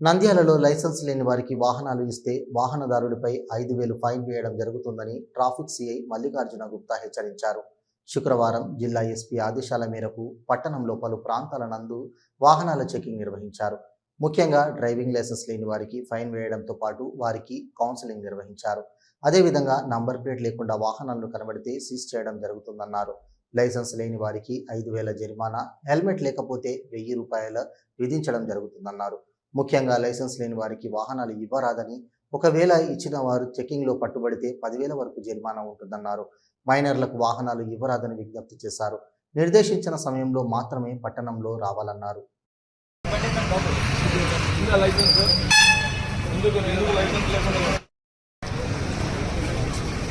నంద్యాలలో లైసెన్స్ లేని వారికి వాహనాలు ఇస్తే వాహనదారుడిపై ఐదు వేలు ఫైన్ వేయడం జరుగుతుందని ట్రాఫిక్ సిఐ మల్లికార్జున గుప్తా హెచ్చరించారు. శుక్రవారం జిల్లా ఎస్పీ ఆదేశాల మేరకు పట్టణంలో పలు ప్రాంతాల నందు వాహనాల చెకింగ్ నిర్వహించారు. ముఖ్యంగా డ్రైవింగ్ లైసెన్స్ లేని వారికి ఫైన్ వేయడంతో పాటు వారికి కౌన్సిలింగ్ నిర్వహించారు. అదేవిధంగా నంబర్ ప్లేట్ లేకుండా వాహనాలను కనబడితే సీజ్ చేయడం జరుగుతుందన్నారు. లైసెన్స్ లేని వారికి ఐదు వేల జరిమానా హెల్మెట్ లేకపోతే వెయ్యి రూపాయల విధించడం జరుగుతుందన్నారు. ముఖ్యంగా లైసెన్స్ లేని వారికి వాహనాలు ఇవ్వరాదని ఒకవేళ ఇచ్చిన వారు చెకింగ్లో పట్టుబడితే పదివేల వరకు జరిమానా ఉంటుందన్నారు. మైనర్లకు వాహనాలు ఇవ్వరాదని విజ్ఞప్తి చేశారు. నిర్దేశించిన సమయంలో మాత్రమే పట్టణంలో రావాలన్నారు.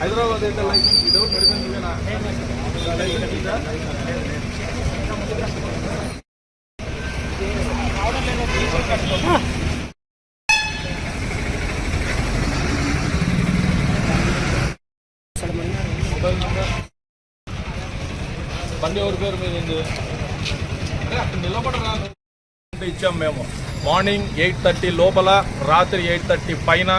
హైదరాబాద్ అయితే లైసెన్స్ ఇదా మొబైల్ నెంబర్ బండి ఎవరి పేరు మీద అక్కడ నిలబడరా. ఇచ్చాం మేము. మార్నింగ్ ఎయిట్ థర్టీ లోపల రాత్రి ఎయిట్ థర్టీ పైన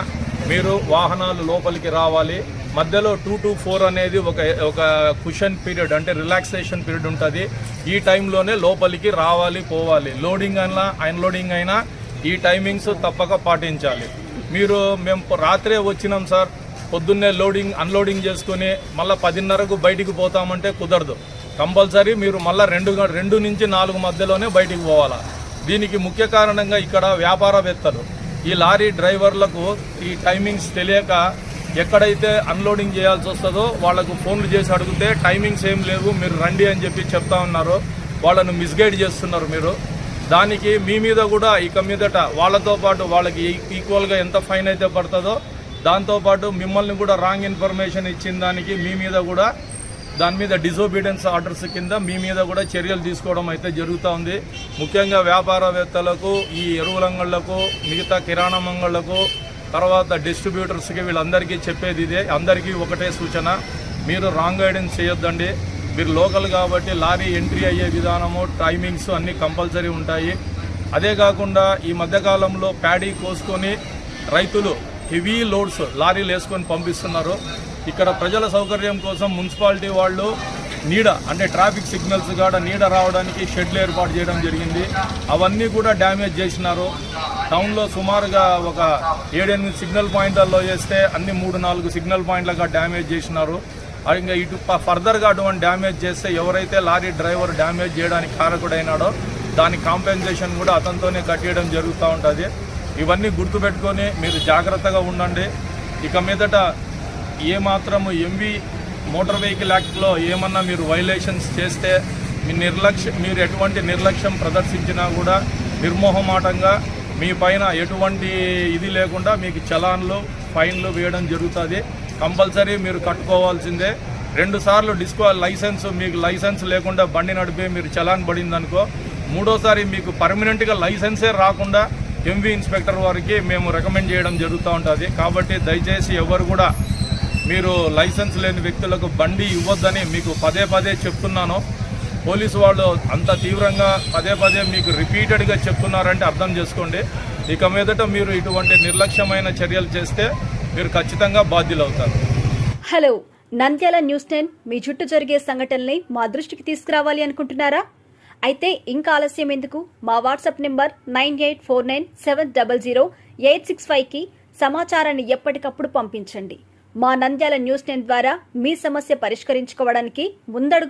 మీరు వాహనాలు లోపలికి రావాలి. మధ్యలో టూ టు ఫోర్ అనేది ఒక ఒక కుషన్ పీరియడ్ అంటే రిలాక్సేషన్ పీరియడ్ ఉంటుంది. ఈ టైంలోనే లోపలికి రావాలి పోవాలి. లోడింగ్ అయినా అన్లోడింగ్ అయినా ఈ టైమింగ్స్ తప్పక పాటించాలి. మీరు మేము రాత్రే వచ్చినాం సార్ పొద్దున్నే లోడింగ్ అన్లోడింగ్ చేసుకుని మళ్ళీ పదిన్నరకు బయటికి పోతామంటే కుదరదు. కంపల్సరీ మీరు మళ్ళీ రెండు గ- రెండు నుంచి నాలుగు మధ్యలోనే బయటికి పోవాలా. దీనికి ముఖ్య కారణంగా ఇక్కడ వ్యాపారవేత్తలు. ఈ లారీ డ్రైవర్లకు ఈ టైమింగ్స్ తెలియక ఎక్కడైతే అన్లోడింగ్ చేయాల్సి వస్తుందో వాళ్ళకు ఫోన్లు చేసి అడిగితే టైమింగ్స్ ఏం లేవు మీరు రండి అని చెప్పి చెప్తా ఉన్నారు. వాళ్ళను మిస్గైడ్ చేస్తున్నారు మీరు. దానికి మీ మీద కూడా ఇక మీదట వాళ్ళతో పాటు వాళ్ళకి e-, ఈక్వల్గా ఎంత ఫైన్ అయితే పడుతుందో దాంతోపాటు మిమ్మల్ని కూడా రాంగ్ ఇన్ఫర్మేషన్ ఇచ్చిన దానికి మీ మీద కూడా దాని మీద డిజోబీడియన్స్ ఆర్డర్స్ కింద మీ మీద కూడా చర్యలు తీసుకోవడం అయితే జరుగుతూ ఉంది. ముఖ్యంగా వ్యాపారవేత్తలకు ఈ ఎరువులంగళ్ళకు మిగతా కిరాణా మంగళ్ళకు తర్వాత డిస్ట్రిబ్యూటర్స్కి వీళ్ళందరికీ చెప్పేది ఇదే. అందరికీ ఒకటే సూచన. మీరు రాంగ్ గైడెన్స్ చేయొద్దండి. మీరు లోకల్ కాబట్టి లారీ ఎంట్రీ అయ్యే విధానము టైమింగ్స్ అన్నీ కంపల్సరీ ఉంటాయి. అదే కాకుండా ఈ మధ్యకాలంలో ప్యాడీ కోసుకొని రైతులు హెవీ లోడ్స్ లారీలు వేసుకొని పంపిస్తున్నారు. ఇక్కడ ప్రజల సౌకర్యం కోసం మున్సిపాలిటీ వాళ్ళు నీడ అంటే ట్రాఫిక్ సిగ్నల్స్ కాడ నీడ రావడానికి షెడ్లు ఏర్పాటు చేయడం జరిగింది. అవన్నీ కూడా డ్యామేజ్ చేసినారు. టౌన్లో సుమారుగా ఒక ఏడెనిమిది సిగ్నల్ పాయింట్లలో చేస్తే అన్ని మూడు నాలుగు సిగ్నల్ పాయింట్లుగా డ్యామేజ్ చేసినారు. ఇంకా ఇటు ఫర్దర్గా అటువంటి డ్యామేజ్ చేస్తే ఎవరైతే లారీ డ్రైవర్ డ్యామేజ్ చేయడానికి కారకుడైనాడో దాని కాంపెన్సేషన్ కూడా అతనితోనే కట్టేయడం జరుగుతూ ఉంటుంది. ఇవన్నీ గుర్తుపెట్టుకొని మీరు జాగ్రత్తగా ఉండండి. ఇక మీదట ఏ మాత్రము ఎంవి మోటార్ వెహికల్ యాక్ట్లో ఏమన్నా మీరు వైలేషన్స్ చేస్తే మీ నిర్లక్ష్యం మీరు ఎటువంటి నిర్లక్ష్యం ప్రదర్శించినా కూడా నిర్మోహమాటంగా మీ పైన ఎటువంటి ఇది లేకుండా మీకు చలాన్లు ఫైన్లు వేయడం జరుగుతుంది. కంపల్సరీ మీరు కట్టుకోవాల్సిందే. రెండు సార్లు డిస్కో లైసెన్స్ మీకు లైసెన్స్ లేకుండా బండి నడిపి మీరు చలాన్ పడిందనుకో మూడోసారి మీకు పర్మనెంట్గా లైసెన్సే రాకుండా ఎంవి ఇన్స్పెక్టర్ వారికి మేము రికమెండ్ చేయడం జరుగుతూ ఉంటుంది. కాబట్టి దయచేసి ఎవరు కూడా మీరు లైసెన్స్ లేని వ్యక్తులకు బండి ఇవ్వద్దని మీకు పదే పదే చెప్తున్నాను. పోలీసు వాళ్ళు అంత తీవ్రంగా పదే పదే మీకు రిపీటెడ్గా చెప్తున్నారంటే అర్థం చేసుకోండి. ఇక మీదట మీరు ఇటువంటి నిర్లక్ష్యమైన చర్యలు చేస్తే మీరు ఖచ్చితంగా బాధ్యులవుతారు. హలో నంద్యాల న్యూస్ టెన్ మీ చుట్టూ జరిగే సంఘటనల్ని మా దృష్టికి తీసుకురావాలి అనుకుంటున్నారా? అయితే ఇంకా ఆలస్యం ఎందుకు? మా WhatsApp number nine eight four nine seven double zero eight six ఫైవ్కి సమాచారాన్ని ఎప్పటికప్పుడు పంపించండి. మా నంద్యాల న్యూస్ టెన్ ద్వారా మీ సమస్య పరిష్కరించుకోవడానికి ముందడుగు